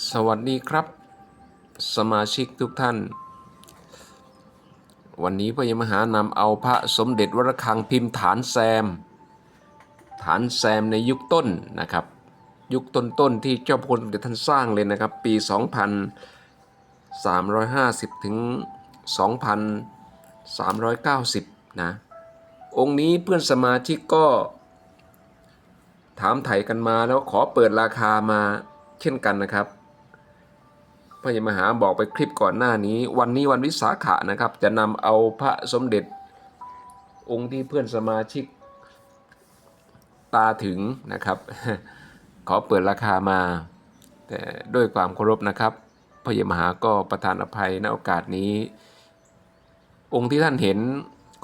สวัสดีครับ สมาชิกทุกท่าน วันนี้พระยมหานำเอาพระสมเด็จวรคังพิมพ์ฐานแซม ฐานแซมในยุคต้นนะครับ ยุคต้นๆที่เจ้าพลเดชท่านสร้างเลยนะครับ ปี 2350 ถึง 2390 นะ องค์นี้เพื่อนสมาชิกก็ถามไถ่กันมาแล้วขอเปิดราคามาเช่นกันนะครับ พระยมหาบอกไปคลิปก่อนหน้านี้ วันนี้วันวิสาขะนะครับ จะนำเอาพระสมเด็จ องค์ที่เพื่อนสมาชิกตาถึงนะครับ ขอเปิดราคามา แต่ด้วยความเคารพนะครับพระยมหาก็ประทานอภัยในโอกาสนี้ องค์ที่ท่านเห็น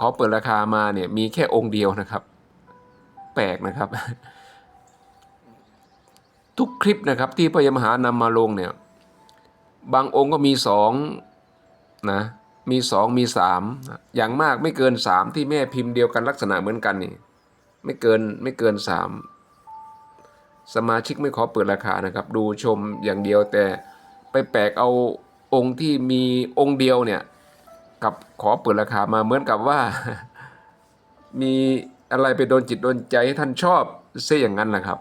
ขอเปิดราคามาเนี่ยมีแค่องค์เดียวนะครับ แปลกนะครับ ทุกคลิปนะครับที่พระยมหานำมาลงเนี่ย บางองค์ก็มีสองนะมีสองมีสามอย่างมากไม่เกินสามที่แม่พิมพ์เดียวกันลักษณะเหมือนกันนี่ไม่เกินไม่เกินสามสมาชิกไม่ขอเปิดราคานะครับ ดูชมอย่างเดียวแต่ไปแปลกเอาองค์ที่มีองค์เดียวเนี่ยกับขอเปิดราคามาเหมือนกับว่า มีอะไรไปโดนจิตโดนใจให้ท่านชอบเสียอย่างนั้นแหละครับ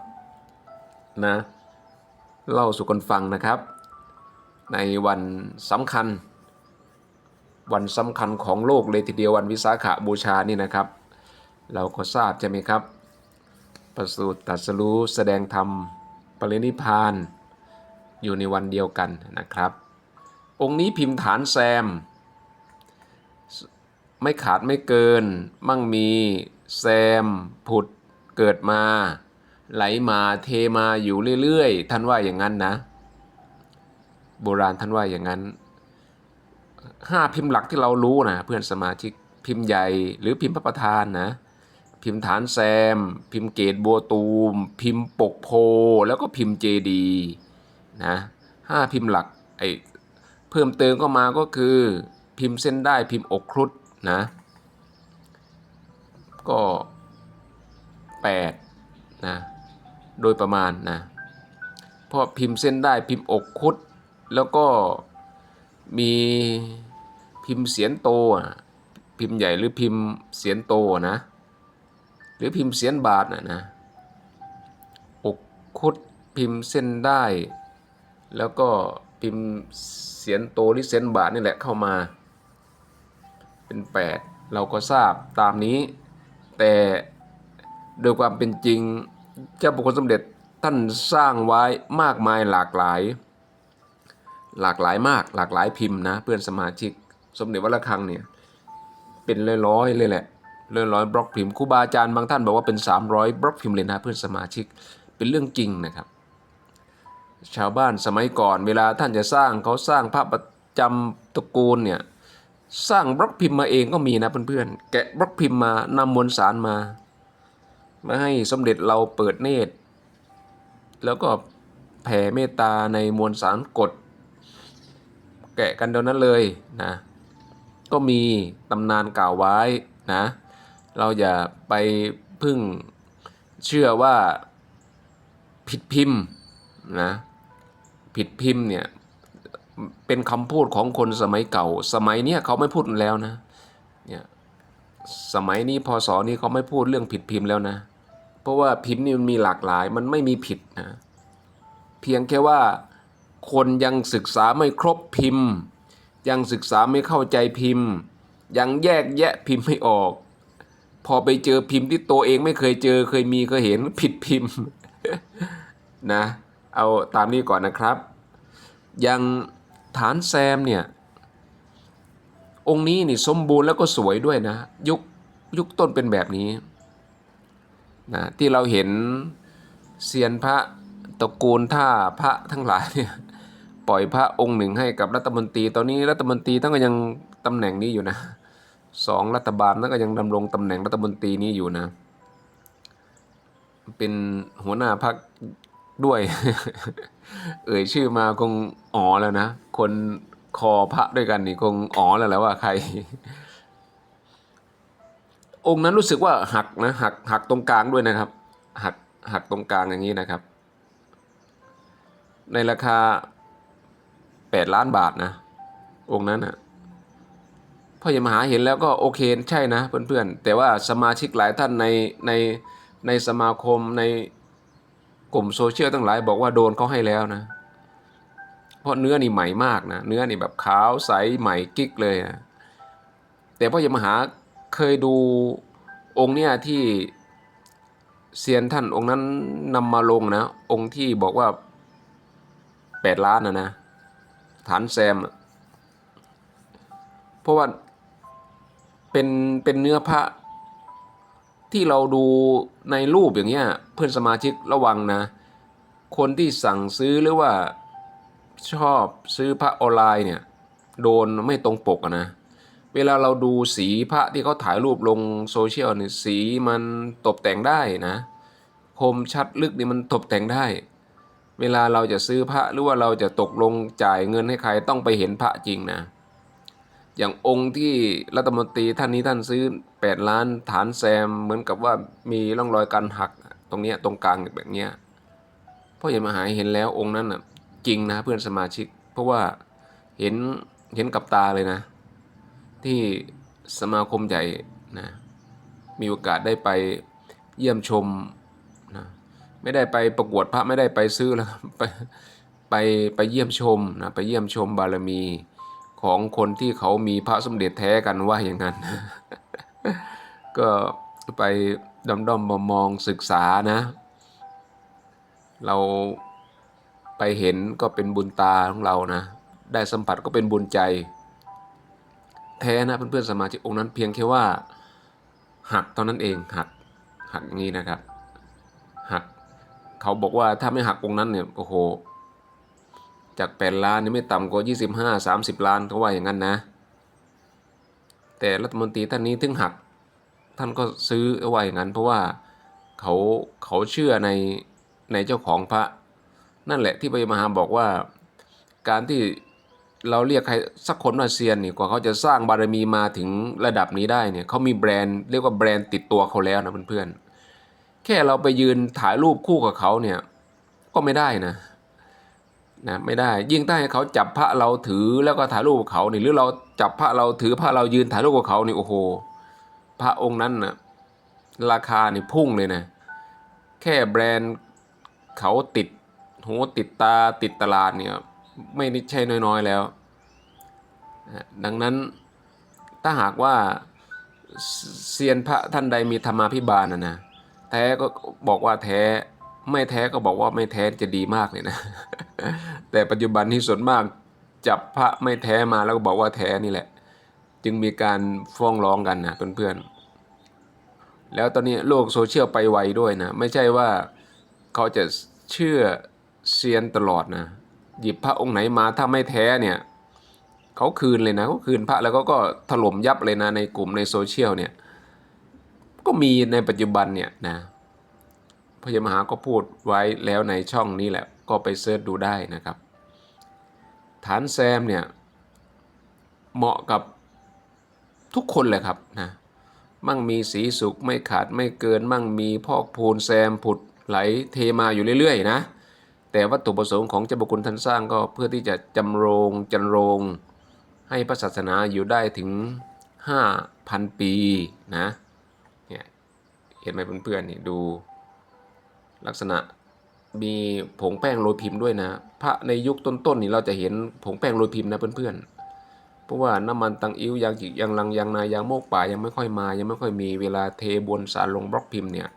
นะเล่าสู่กันฟังนะครับ ในวันสำคัญ วันสำคัญของโลกเลยทีเดียววันวิสาขบูชานี่นะครับ เราก็ทราบใช่ไหมครับ ประสูติตรัสรู้แสดงธรรมปรินิพานอยู่ในวันเดียวกันนะครับ องค์นี้พิมพ์ฐานแซม ไม่ขาดไม่เกิน มั่งมีแซม ผุดเกิดมา ไหลมาเทมาอยู่เรื่อยๆ ท่านว่าอย่างนั้นนะ โบราณท่านว่าอย่างนั้นห้าพิมพ์หลักที่เรารู้นะเพื่อนสมาชิกพิมพ์ใหญ่หรือพิมพ์พระประธานนะพิมพ์ฐานแซม พิมพ์เกตบัวตูม พิมพ์ปกโพ แล้วก็พิมพ์เจดีนะห้าพิมพ์หลักไอเพิ่มเติมก็มาก็คือ พิมพ์เส้นได้พิมพ์อกครุฑนะก็แปดนะโดยประมาณนะเพราะพิมพ์เส้นได้พิมพ์อกคุด แล้วก็มีพิมพ์เสียนโตอะพิมพ์ใหญ่หรือพิมพ์เสียนโตนะ หรือพิมพ์เสียนบาทนะนะอกคุดพิมพ์เส้นได้ แล้วก็พิมพ์เสียนโตหรือเส้นบาทนี่แหละเข้ามา เป็นแปดเราก็ทราบตามนี้ แต่โดยความเป็นจริงเจ้าบุคคลสมเด็จท่านสร้างไว้มากมายหลากหลาย หลากหลายมาก หลากหลายพิมพ์นะ เพื่อนสมาชิก สมเด็จวัดระฆังเนี่ยเป็นร้อยๆเลยแหละร้อยร้อยๆบล็อกพิมพ์ครูบาอาจารย์บางท่านบอกว่าเป็น 300 บล็อกพิมพ์เลยนะเพื่อนสมาชิกเป็นเรื่องจริงนะครับ ชาวบ้านสมัยก่อนเวลาท่านจะสร้างเขาสร้างพระประจำตระกูลเนี่ยสร้างบล็อกพิมพ์มาเองก็มีนะเพื่อนๆแกะบล็อกพิมพ์มานำมวลสารมามาให้สมเด็จเราเปิดเนตร แล้วก็แผ่เมตตาในมวลสารกด แกะกันเดี๋ยวนั้นเลยนะก็มีตำนานกล่าวไว้นะเราอย่าไปพึ่งเชื่อว่าผิดพิมพ์นะผิดพิมพ์เนี่ยเป็นคำพูดของคนสมัยเก่า สมัยเนี้ยเขาไม่พูดแล้วนะเนี่ยสมัยนี้พศนี้เขาไม่พูดเรื่องผิดพิมพ์แล้วนะ เพราะว่าพิมพ์นี่มันมีหลากหลายมันไม่มีผิดนะเพียงแค่ว่า คนยังศึกษาไม่ครบพิมพ์ ยังศึกษาไม่เข้าใจพิมพ์ ยังแยกแยะพิมพ์ไม่ออก พอไปเจอพิมพ์ที่ตัวเองไม่เคยเจอเคยมีเคยเห็นผิดพิมพ์นะเอาตามนี้ก่อนนะครับ ยังฐานแซมเนี่ยองค์นี้นี่สมบูรณ์แล้วก็สวยด้วยนะ ยุคยุคต้นเป็นแบบนี้นะที่เราเห็นเซียนพระตระกูลท่าพระทั้งหลายเนี่ย ปล่อยพระองค์หนึ่งให้กับรัฐมนตรี ตอนนี้รัฐมนตรีท่านก็ยังตำแหน่งนี้อยู่นะสองรัฐบาลท่านก็ยังดำรงตำแหน่งรัฐมนตรีนี้อยู่นะ เป็นหัวหน้าพรรคด้วย เอ่ยชื่อมาคงอ๋อแล้วนะ คนคอพระด้วยกันนี่คงอ๋อแล้วแหละว่าใคร องค์นั้นรู้สึกว่าหักนะหักหักตรงกลางด้วยนะครับหักหักตรงกลางอย่างนี้นะครับ ในราคา แปดล้านบาทนะ องค์นั้นนะพ่อใหญ่มหาเห็นแล้วก็โอเคใช่นะเพื่อนๆ แต่ว่าสมาชิกหลายท่านในในในสมาคมในกลุ่มโซเชียลทั้งหลายบอกว่าโดนเขาให้แล้วนะ เพราะเนื้อนี่ใหม่มากนะ เนื้อนี่แบบขาวใสใหม่กิ๊กเลยนะแต่พ่อใหญ่มหาเคยดูองค์เนี่ยที่เซียนท่านองค์นั้นนำมาลงนะ องค์ที่บอกว่าแปดล้านนะนะ ฐานแซม เพราะว่าเป็นเป็นเนื้อพระที่เราดูในรูปอย่างเงี้ยเพื่อนสมาชิกระวังนะ คนที่สั่งซื้อหรือว่าชอบซื้อพระออนไลน์เนี่ยโดนไม่ตรงปกอะนะ เวลาเราดูสีพระที่เขาถ่ายรูปลงโซเชียลเนี่ยสีมันตกแต่งได้นะ คมชัดลึกนี่มันตกแต่งได้ เวลาเราจะซื้อพระหรือว่าเราจะตกลงจ่ายเงินให้ใครต้องไปเห็นพระจริงนะ อย่างองค์ที่รัฐมนตรีท่านนี้ท่านซื้อ 8 ล้านฐานแซมเหมือนกับว่ามีร่องรอยการหักตรงเนี้ยตรงกลางแบบเนี้ยพ่อใหญ่มหาเห็นแล้วองค์นั้นน่ะจริงนะเพื่อนสมาชิก เพราะว่าเห็นเห็นกับตาเลยนะ ที่สมาคมใหญ่นะมีโอกาสได้ไปเยี่ยมชม ไม่ได้ไปประกวดพระไม่ได้ไปซื้อแล้วไปไปไปเยี่ยมชมนะไปเยี่ยมชมบารมีของคนที่เขามีพระสมเด็จแท้กันว่าอย่างนั้น ก็ไปดำดอมมองศึกษานะ เราไปเห็นก็เป็นบุญตาของเรานะ ได้สัมผัสก็เป็นบุญใจ แท้นะเพื่อนๆสมาชิกองค์นั้นเพียงแค่ว่าหักตอนนั้นเองหักหักงนี้นะครับ เขาบอกว่าถ้าไม่หักองค์นั้นเนี่ยโอ้โห จากแปดล้านนี่ไม่ต่ำกว่ายี่สิบห้าสามสิบล้านเขาว่าอย่างนั้นนะ แต่รัฐมนตรีท่านนี้ถึงหัก ท่านก็ซื้อเอาไว้อย่างนั้น เพราะว่าเขาเขาเชื่อในในเจ้าของพระ นั่นแหละที่พระมหาบอกว่าการที่เราเรียกใครสักคนว่าเซียนนี่กว่าเขาจะสร้างบารมีมาถึงระดับนี้ได้เนี่ยเขามีแบรนด์เรียกว่าแบรนด์ติดตัวเขาแล้วนะเพื่อนๆ ค่เราไปยืนถ่ายรูปคู่กับเขาเนี่ย ก็ไม่ได้นะนะไม่ได้ ยิ่งถ้าให้เขาจับพระเราถือแล้วก็ถ่ายรูปกับเขานี่หรือเราจับพระเราถือพระเรายืนถ่ายรูปกับเขานี่โอ้โห พระองค์นั้นนะราคานี่พุ่งเลยนะ แค่แบรนด์เขาติดหูติดตาติดตลาดเนี่ยไม่ใช่น้อยๆแล้ว ดังนั้นถ้าหากว่าเซียนพระท่านใดมีธรรมาภิบาลนะนะ แท้ก็บอกว่าแท้ ไม่แท้ก็บอกว่าไม่แท้จะดีมากเลยนะ แต่ปัจจุบันนี้ส่วนมากจับพระไม่แท้มาแล้วก็บอกว่าแท้นี่แหละ จึงมีการฟ้องร้องกันนะเพื่อนๆแล้วตอนนี้โลกโซเชียลไปไวด้วยนะ ไม่ใช่ว่าเขาจะเชื่อเซียนตลอดนะ หยิบพระองค์ไหนมาถ้าไม่แท้เนี่ย เขาคืนเลยนะเขาคืนพระแล้วก็ก็ถล่มยับเลยนะในกลุ่มในโซเชียลเนี่ย ก็มีในปัจจุบันเนี่ยนะพระยมหาก็พูดไว้แล้วในช่องนี้แหละ ก็ไปเสิร์ชดูได้นะครับ ฐานแซมเนี่ยเหมาะกับทุกคนเลยครับนะมั่งมีสีสุขไม่ขาดไม่เกิน มั่งมีพอกพูนแซมผุดไหลเทมาอยู่เรื่อยๆนะแต่วัตถุประสงค์ของเจ้าบุคคลท่านสร้างก็เพื่อที่จะจำรงจันโรงให้พระศาสนาอยู่ได้ถึง 5,000 ปีนะ ห็นไหมเพื่อนๆนี่ดู ลักษณะมีผงแป้งโรยพิมพ์ด้วยนะ พระในยุคต้นๆนี่เราจะเห็นผงแป้งโรยพิมพ์นะเพื่อนๆ เพราะว่าน้ำมันตังอิ้วยางจิกยางลังยางนายางโมกป่ายังไม่ค่อยมา ยังไม่ค่อยมีเวลาเทบนสารลงบล็อกพิมพ์เนี่ย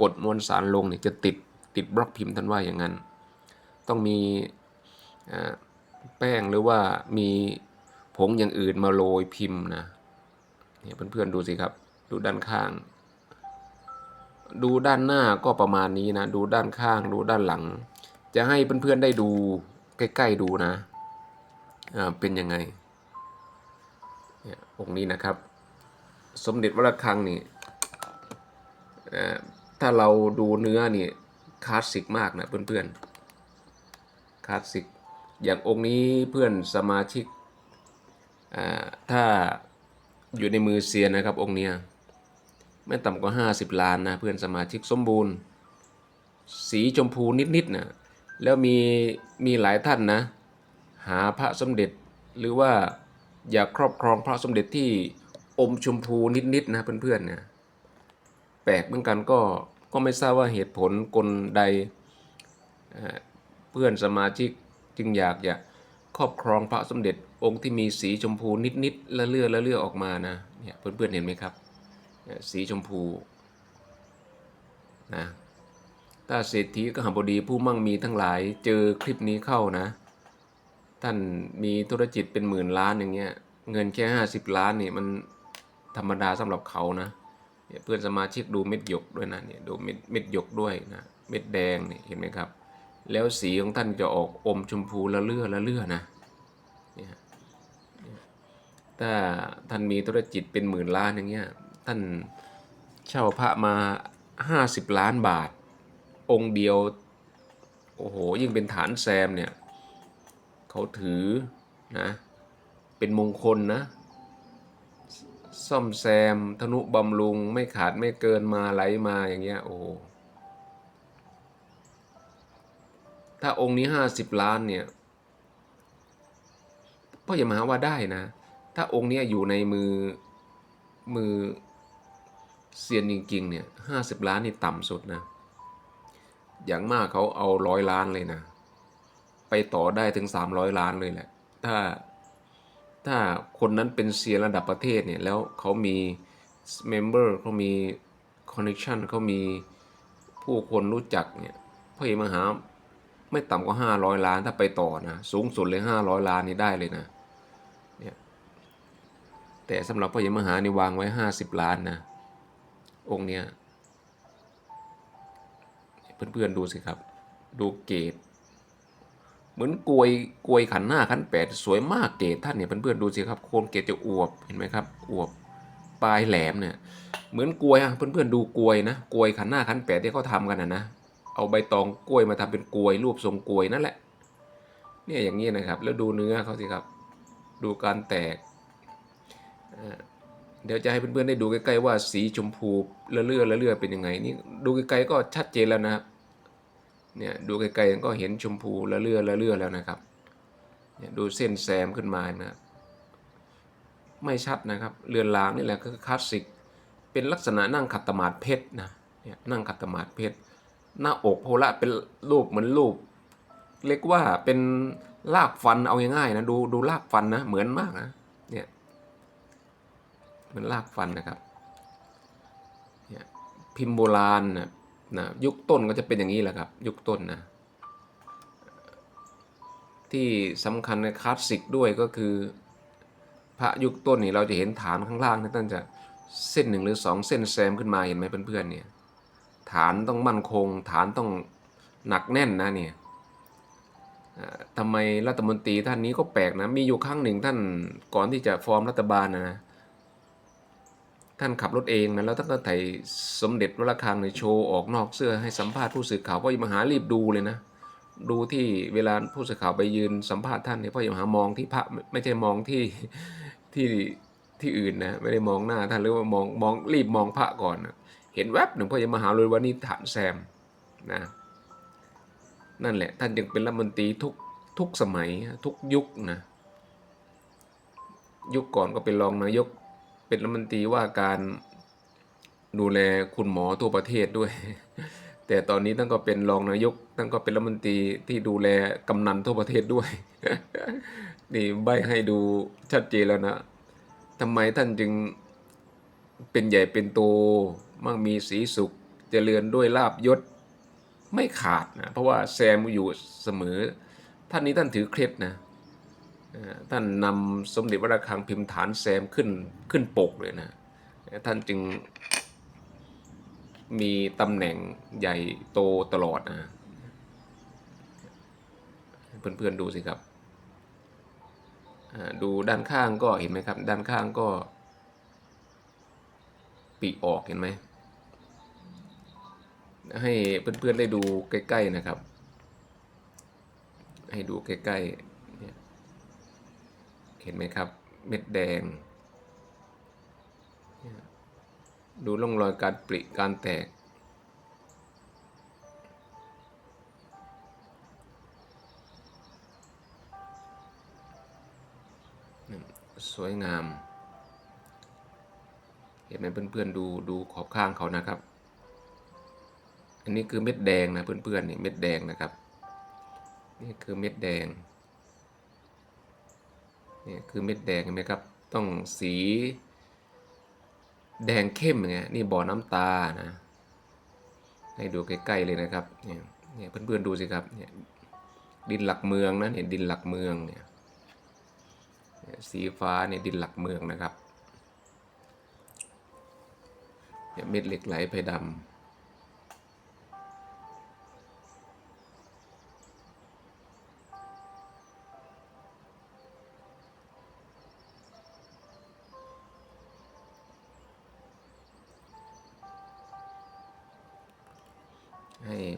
กดมวลสารลงเนี่ยจะติดติดบล็อกพิมพ์ท่านว่าอย่างนั้น ต้องมีแป้งหรือว่ามีผงอย่างอื่นมาโรยพิมพ์นะเนี่ยเพื่อนๆดูสิครับ ดูด้านข้าง ดูด้านหน้าก็ประมาณนี้นะ ดูด้านข้างดูด้านหลัง จะให้เพื่อนๆได้ดูใกล้ๆดูนะอ่าเป็นยังไงเนี่ยองค์นี้นะครับ สมเด็จวระฆังนี่อ่อถ้าเราดูเนื้อนี่คลาสสิกมากนะเพื่อนๆคลาสสิกอย่างองค์นี้เพื่อนสมาชิกอ่าถ้าอยู่ในมือเซียนนะครับองค์เนี้ย ไม่ต่ำกว่า 50 ล้านนะเพื่อนสมาชิกสมบูรณ์ สีชมพูนิดๆนะแล้วมีมีหลายท่านนะ หาพระสมเด็จหรือว่าอยากครอบครองพระสมเด็จที่อมชมพูนิดๆนะเพื่อนๆเนี่ยแปลกเหมือนกันก็ก็ไม่ทราบว่าเหตุผลกลใดเเพื่อนสมาชิกจึงอยากจะครอบครองพระสมเด็จองค์ที่มีสีชมพูนิดๆละเลื่อละเลื่อออกมานะเนี่ยเพื่อนๆเห็นไหมครับ สีชมพูนะถ้าเศรษฐีกหบดีผู้มั่งมีทั้งหลายเจอคลิปนี้เข้านะ ท่านมีธุรกิจเป็นหมื่นล้านอย่างเงี้ยเงินแค่ห้าสิบล้านนี่มันธรรมดาสำหรับเขานะเพื่อนสมาชิกดูเม็ดหยกด้วยนะเนี่ยดูเม็ดเม็ดหยกด้วยนะเม็ดแดงนี่เห็นไหมครับ แล้วสีของท่านจะออกอมชมพูละเลื่อละเลื่อนะเนี่ยเนี่ยถ้าท่านมีธุรกิจเป็นหมื่นล้านอย่างเงี้ย ท่านเช่าพระมาห้าสิบล้านบาท องค์เดียว โอ้โห ยิ่งเป็นฐานแซมเนี่ยเขาถือนะ เป็นมงคลนะ ซ่อมแซมธนุบำรุงไม่ขาดไม่เกินมาไหลมาอย่างเงี้ย โอ้ถ้าองค์นี้ห้าสิบล้านเนี่ยพ่ออย่ามาหาว่าได้นะ ถ้าองค์นี้อยู่ในมือมือ เซียนจริงๆเนี่ยห้าสิบล้านนี่ต่ำสุดนะ อย่างมากเขาเอาร้อยล้านเลยนะ ไปต่อได้ถึง300ล้านเลยแหละ ถ้าถ้าคนนั้นเป็นเซียนระดับประเทศเนี่ยแล้วเขามีเมมเบอร์เขามีคอนเน c ชันเขามีผู้คนรู้จักเนี่ยพ่อเอมหาไม่ต่ำกว่า 500 ล้านถ้าไปต่อนะ สูงสุดเลย 500 ล้านนี่ได้เลยนะเนี่ยแต่สำหรับพ่อเอกมหานี่วางไว้ 50 ล้านนะ องค์เนี้ยเพื่อนๆดูสิครับ ดูเกตเหมือนกลวยกลวยขันหน้าขันแปดสวยมากเกตท่านเนี่ยเพื่อนๆดูสิครับโคนเกตจะอวบเห็นไหมครับอวบปลายแหลมเนี่ยเหมือนกลวยอะเพื่อนๆดูกลวยนะกลวยขันหน้าขันแปดที่เขาทำกันนะนะเอาใบตองกล้วยมาทำเป็นกลวยรูปทรงกลวยนั่นแหละเนี่ยอย่างนี้นะครับ แล้วดูเนื้อเขาสิครับ ดูการแตก เดี๋ยวจะให้เพื่อนๆได้ดูใกล้ๆว่าสีชมพูละเลื่อละเลื่อเป็นยังไงนี่ดูไกลๆก็ชัดเจนแล้วนะครับเนี่ยดูไกลๆก็เห็นชมพูละเลื่อละเลื่อแล้วนะครับเนี่ยดูเส้นแซมขึ้นมานะครับไม่ชัดนะครับเรือนรางนี่แหละก็คือคลาสสิกเป็นลักษณะนั่งขัดตมาดเพชรนะเนี่ยนั่งขัดตมาดเพชรหน้าอกโพละเป็นรูปเหมือนรูปเรียกว่าเป็นลากฟันเอาง่ายๆนะดูดูลากฟันนะเหมือนมากนะ มือนลากฟันนะครับเนี่ยพิมพ์โบราณนะนะยุคต้นก็จะเป็นอย่างนี้แหละครับ ยุคต้นนะที่สำคัญในคลาสสิกด้วยก็คือ พระยุคต้นนี่เราจะเห็นฐานข้างล่างนี่ท่านจะเส้นหนึ่งหรือสองเส้นแซมขึ้นมาเห็นไหมเพื่อนๆเนี่ยฐานต้องมั่นคง ฐานต้องหนักแน่นนะเนี่ยทำไมรัฐมนตรีท่านนี้ก็แปลกนะ มีอยู่ครั้งหนึ่งท่านก่อนที่จะฟอร์มรัฐบาลนะนะ ท่านขับรถเองนะแล้วท่านก็ไถ่สมเด็จพระระฆังในโชว์ออกนอกเสื้อให้สัมภาษณ์ผู้สื่อข่าวพ่อมหารีบดูเลยนะ ดูที่เวลาผู้สื่อข่าวไปยืนสัมภาษณ์ท่านเนี่ยพ่อมหามองที่พระไม่ใช่มองที่ที่ที่อื่นนะไม่ได้มองหน้าท่านหรือว่ามองมองรีบมองพระก่อนนะเห็นแวบหนึ่งพ่อมหาเลยว่านี่ฐานแซมนะนั่นแหละท่านจึงเป็นรัฐมนตรีทุกทุกสมัยทุกยุคนะยุคก่อนก็เป็นรองนายก เป็นรัฐมนตรีว่าการดูแลคุณหมอทั่วประเทศด้วย แต่ตอนนี้ท่านก็เป็นรองนายกท่านก็เป็นรัฐมนตรีที่ดูแลกำนันทั่วประเทศด้วย นี่ใบให้ดูชัดเจนแล้วนะทำไมท่านจึงเป็นใหญ่เป็นโตมั่งมีสีสุขเจริญด้วยลาบยศไม่ขาดนะเพราะว่าแซมอยู่เสมอ ท่านนี้ท่านถือเคล็ดนะ ท่านนำสมเด็จพระระฆังพิมพ์ฐานแซมขึ้นขึ้นปกเลยนะท่านจึงมีตำแหน่งใหญ่โตตลอดนะเพื่อนๆดูสิครับดูด้านข้างก็เห็นไหมครับ ด้านข้างก็ ปีออกเห็นไหม ให้เพื่อนๆได้ดูใกล้ ๆนะครับ ให้ดูใกล้ ๆ เห็นไหมครับ เม็ดแดง ดูร่องรอยการปริการแตก สวยงาม เห็นไหมเพื่อนๆดูดูขอบข้างเขานะครับ อันนี้คือเม็ดแดงนะเพื่อนๆนี่เม็ดแดงนะครับ นี่คือเม็ดแดง นี่คือเม็ดแดงเห็นไหมครับ ต้องสีแดงเข้มไงนี่บ่อน้ำตานะ ให้ดูใกล้ๆเลยนะครับเนี่ยเนี่ยเพื่อนๆดูสิครับเนี่ยดินหลักเมืองนะเนี่ยดินหลักเมืองเนี่ยเนี่ยสีฟ้าเนี่ยดินหลักเมืองนะครับเนี่ยเม็ดเหล็กไหลไพดำ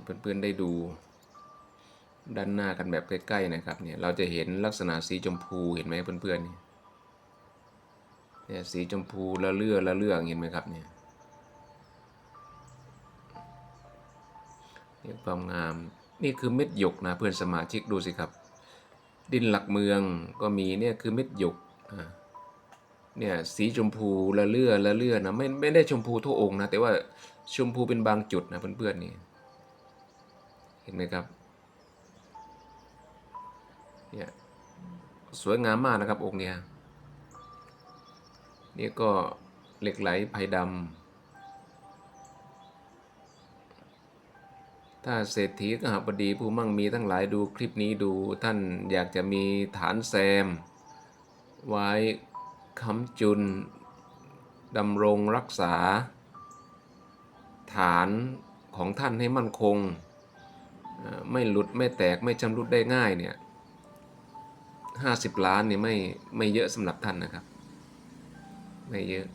เพื่อนๆได้ดู ด้านหน้ากันแบบใกล้ๆนะครับเนี่ยเราจะเห็นลักษณะสีชมพูเห็นไหมเพื่อนๆเนี่ยเนี่ยสีชมพูละเลื่อละเลื่อเห็นไหมครับเนี่ยเนี่ยความงามนี่คือเม็ดหยกนะเพื่อนสมาชิกดูสิครับ ดินหลักเมืองก็มีเนี่ยคือเม็ดหยกอ่าเนี่ยสีชมพูละเลื่อละเลื่อนะไม่ไม่ได้ชมพูทั่วองค์นะแต่ว่าชมพูเป็นบางจุดนะเพื่อนๆนี่ เห็นไหมครับเนี่ยสวยงามมากนะครับองค์เนี้ยนี่ก็เหล็กไหลไพดำ ถ้าเศรษฐีกหบดีผู้มั่งมีทั้งหลายดูคลิปนี้ดูท่านอยากจะมีฐานแซม ไว้ค้ำจุนดำรงรักษา ฐานของท่านให้มั่นคง ไม่หลุดไม่แตกไม่ชำรุดได้ง่ายเนี่ยห้าสิบล้านเนี่ยไม่ไม่เยอะสำหรับท่านนะครับ ไม่เยอะ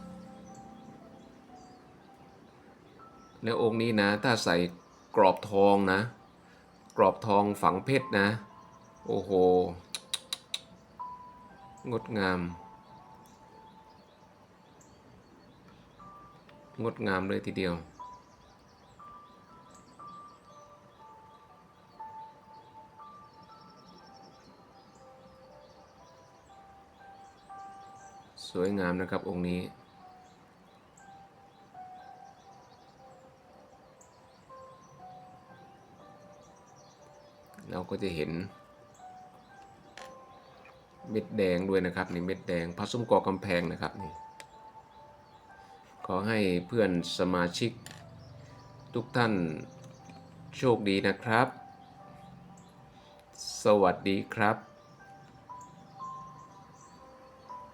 แล้วองค์นี้นะ ถ้าใส่กรอบทองนะ กรอบทองฝังเพชรนะ โอ้โห งดงาม งดงามเลยทีเดียว สวยงามนะครับองค์นี้ เราก็จะเห็น เม็ดแดงด้วยนะครับนี่เม็ดแดงพระซุ้มกอกำแพงนะครับนี่ขอให้เพื่อนสมาชิกทุกท่านโชคดีนะครับ สวัสดีครับ